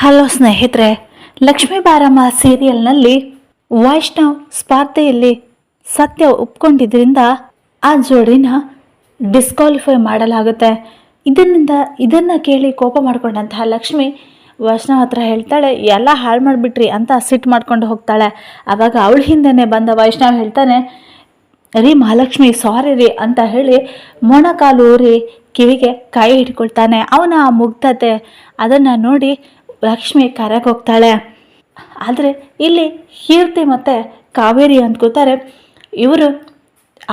Hello ಸ್ನೇಹಿತರೆ, ಲಕ್ಷ್ಮೀ ಬಾರಮ್ಮ ಸೀರಿಯಲ್ನಲ್ಲಿ ವೈಷ್ಣವ್ ಸ್ಪರ್ಧೆಯಲ್ಲಿ ಸತ್ಯ ಒಪ್ಕೊಂಡಿದ್ರಿಂದ ಆ ಜೋಡಿನ ಡಿಸ್ಕ್ವಾಲಿಫೈ ಮಾಡಲಾಗುತ್ತೆ. ಇದರಿಂದ ಇದನ್ನು ಕೇಳಿ ಕೋಪ ಮಾಡಿಕೊಂಡಂತಹ ಲಕ್ಷ್ಮಿ ವೈಷ್ಣವ್ ಹತ್ರ ಹೇಳ್ತಾಳೆ, ಎಲ್ಲ ಹಾಳು ಮಾಡಿಬಿಟ್ರಿ ಅಂತ ಸಿಟ್ಟು ಮಾಡ್ಕೊಂಡು ಹೋಗ್ತಾಳೆ. ಆವಾಗ ಅವಳ ಹಿಂದೆನೇ ಬಂದ ವೈಷ್ಣವ್ ಹೇಳ್ತಾನೆ, ರೀ ಮಹಾಲಕ್ಷ್ಮಿ ಸಾರಿ ರೀ ಅಂತ ಹೇಳಿ ಮೊಣಕಾಲು ಊರಿ ಕಿವಿಗೆ ಕೈ ಹಿಡ್ಕೊಳ್ತಾನೆ. ಅವನ ಆ ಮುಗ್ಧತೆ, ಅದನ್ನು ನೋಡಿ ಲಕ್ಷ್ಮಿ ಕರೆಗೆ ಹೋಗ್ತಾಳೆ. ಆದರೆ ಇಲ್ಲಿ ಕೀರ್ತಿ ಮತ್ತು ಕಾವೇರಿ ಅಂದ್ಕೋತಾರೆ ಇವರು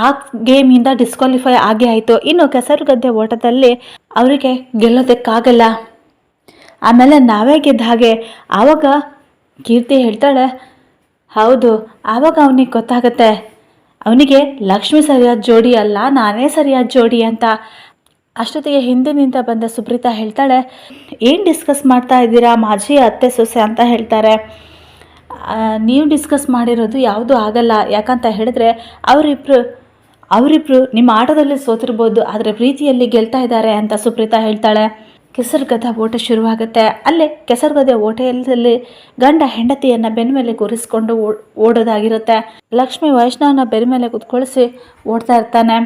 ಆ ಗೇಮಿಂದ ಡಿಸ್ಕ್ವಾಲಿಫೈ ಆಗೇ ಆಯಿತು. ಇನ್ನು ಕೆಸರು ಗದ್ದೆ ಓಟದಲ್ಲಿ ಅವರಿಗೆ ಗೆಲ್ಲೋದಕ್ಕಾಗಲ್ಲ. ಆಮೇಲೆ ನಾವೇ ಗೆದ್ದ ಹಾಗೆ ಆವಾಗ ಕೀರ್ತಿ ಹೇಳ್ತಾಳೆ, ಹೌದು, ಆವಾಗ ಅವನಿಗೆ ಗೊತ್ತಾಗತ್ತೆ. ಅವನಿಗೆ ಲಕ್ಷ್ಮಿ ಸರಿಯಾದ ಜೋಡಿ ಅಲ್ಲ, ನಾನೇ ಸರಿಯಾದ ಜೋಡಿ ಅಂತ. ಅಷ್ಟೊತ್ತಿಗೆ ಹಿಂದಿನಿಂದ ಬಂದ ಸುಪ್ರೀತಾ ಹೇಳ್ತಾಳೆ, ಏನು ಡಿಸ್ಕಸ್ ಮಾಡ್ತಾ ಇದ್ದೀರಾ? ಮಾಜಿ ಅತ್ತೆ ಸೊಸೆ ಅಂತ ಹೇಳ್ತಾರೆ. ನೀವು ಡಿಸ್ಕಸ್ ಮಾಡಿರೋದು ಯಾವುದೂ ಆಗಲ್ಲ. ಯಾಕಂತ ಹೇಳಿದ್ರೆ ಅವರಿಬ್ಬರು ಅವರಿಬ್ಬರು ನಿಮ್ಮ ಆಟದಲ್ಲಿ ಸೋತಿರ್ಬೋದು, ಆದರೆ ಪ್ರೀತಿಯಲ್ಲಿ ಗೆಲ್ತಾ ಇದ್ದಾರೆ ಅಂತ ಸುಪ್ರೀತಾ ಹೇಳ್ತಾಳೆ. ಕೆಸರುಗದ್ದ ಓಟ ಶುರುವಾಗುತ್ತೆ. ಅಲ್ಲೇ ಕೆಸರುಗದ್ದೆ ಓಟೆಯಲ್ಲಿ ಗಂಡ ಹೆಂಡತಿಯನ್ನು ಬೆನ್ಮೇಲೆ ಕೂರಿಸ್ಕೊಂಡು ಓಡೋದಾಗಿರುತ್ತೆ. ಲಕ್ಷ್ಮಿ ವೈಷ್ಣವನ ಬೆನ್ಮೇಲೆ ಕುತ್ಕೊಳಿಸಿ ಓಡ್ತಾ ಇರ್ತಾನೆ.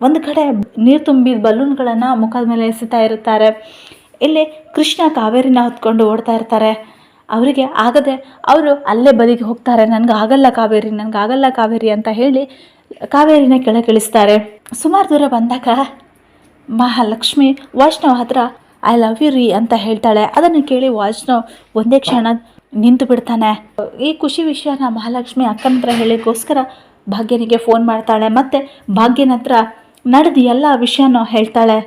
ಒಂದು ಕಡೆ ನೀರು ತುಂಬಿದ ಬಲೂನ್ಗಳನ್ನು ಮುಖದ ಮೇಲೆ ಎಸಿತಾ ಇರುತ್ತಾರೆ. ಇಲ್ಲಿ ಕೃಷ್ಣ ಕಾವೇರಿನ ಹೊತ್ಕೊಂಡು ಓಡ್ತಾ ಇರ್ತಾರೆ. ಅವರಿಗೆ ಆಗದೆ ಅವರು ಅಲ್ಲೇ ಬದಿಗೆ ಹೋಗ್ತಾರೆ. ನನಗೆ ಆಗಲ್ಲ ಕಾವೇರಿ, ನನಗೆ ಆಗಲ್ಲ ಕಾವೇರಿ ಅಂತ ಹೇಳಿ ಕಾವೇರಿನ ಕೆಳಗಿಳಿಸ್ತಾರೆ. ಸುಮಾರು ದೂರ ಬಂದಾಗ ಮಹಾಲಕ್ಷ್ಮಿ ವಾಷ್ಣವ್ ಹತ್ರ ಐ ಲವ್ ಯು ರೀ ಅಂತ ಹೇಳ್ತಾಳೆ. ಅದನ್ನು ಕೇಳಿ ವಾಷ್ಣವ್ ಒಂದೇ ಕ್ಷಣ ನಿಂತು ಬಿಡ್ತಾನೆ. ಈ ಖುಷಿ ವಿಷಯನ ಮಹಾಲಕ್ಷ್ಮಿ ಅಕ್ಕನ ಹತ್ರ ಹೇಳಿಕೋಸ್ಕರ ಭಾಗ್ಯನಿಗೆ ಫೋನ್ ಮಾಡ್ತಾಳೆ. ಮತ್ತು ಭಾಗ್ಯನ ಹತ್ರ ನಡೆದು ಎಲ್ಲ ವಿಷಯನೂ ಹೇಳ್ತಾಳೆ.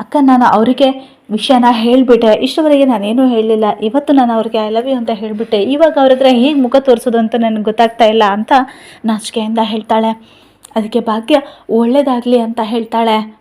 ಅಕ್ಕ, ನಾನು ಅವರಿಗೆ ವಿಷಯನ ಹೇಳಿಬಿಟ್ಟೆ. ಇಷ್ಟವರೆಗೆ ನಾನೇನೂ ಹೇಳಲಿಲ್ಲ ಇವತ್ತು ನಾನು ಅವ್ರಿಗೆ ಐ ಲವ್ ಯು ಅಂತ ಹೇಳಿಬಿಟ್ಟೆ. ಇವಾಗ ಅವ್ರ ಹತ್ರ ಹೇಗೆ ಮುಖ ತೋರಿಸೋದು ಅಂತ ನನಗೆ ಗೊತ್ತಾಗ್ತಾ ಇಲ್ಲ ಅಂತ ನಾಚಿಕೆಯಿಂದ ಹೇಳ್ತಾಳೆ. ಅದಕ್ಕೆ ಭಾಗ್ಯ ಒಳ್ಳೇದಾಗಲಿ ಅಂತ ಹೇಳ್ತಾಳೆ.